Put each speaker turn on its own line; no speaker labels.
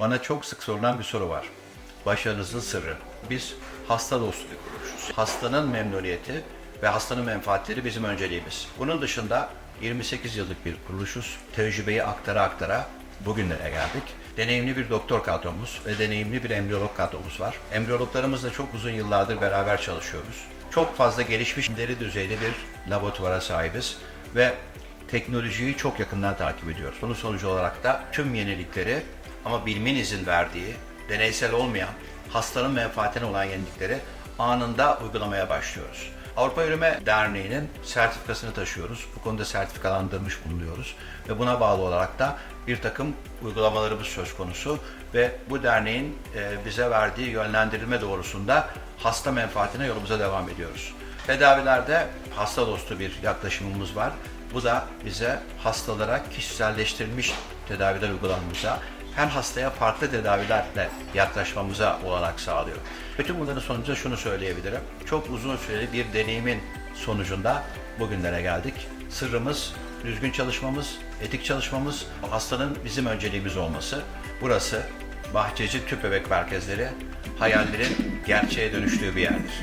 Bana çok sık sorulan bir soru var. Başarınızın sırrı. Biz hasta dostu bir kuruluşuz. Hastanın memnuniyeti ve hastanın menfaatleri bizim önceliğimiz. Bunun dışında 28 yıllık bir kuruluşuz. Tecrübeyi aktara aktara bugünlere geldik. Deneyimli bir doktor kadromuz ve deneyimli bir embriyolog kadromuz var. Embriyologlarımızla çok uzun yıllardır beraber çalışıyoruz. Çok fazla gelişmiş ileri düzeyde bir laboratuvara sahibiz ve teknolojiyi çok yakından takip ediyoruz. Bunun sonucu olarak da tüm yenilikleri ama bilimin izin verdiği, deneysel olmayan, hastanın menfaatine olan yenilikleri anında uygulamaya başlıyoruz. Avrupa Yürüme Derneği'nin sertifikasını taşıyoruz. Bu konuda sertifikalandırmış bulunuyoruz. Ve buna bağlı olarak da bir takım uygulamalarımız söz konusu. Ve bu derneğin e, bize verdiği yönlendirilme doğrusunda hasta menfaatine yolumuza devam ediyoruz. Tedavilerde hasta dostu bir yaklaşımımız var. Bu da bize hastalara kişiselleştirilmiş tedaviler uygulamamıza, her hastaya farklı tedavilerle yaklaşmamıza olanak sağlıyor. Bütün bunların sonucunda şunu söyleyebilirim. Çok uzun süreli bir deneyimin sonucunda bugünlere geldik. Sırrımız düzgün çalışmamız, etik çalışmamız, hastanın bizim önceliğimiz olması. Burası Bahçeci Tüp Bebek Merkezleri hayallerin gerçeğe dönüştüğü bir yerdir.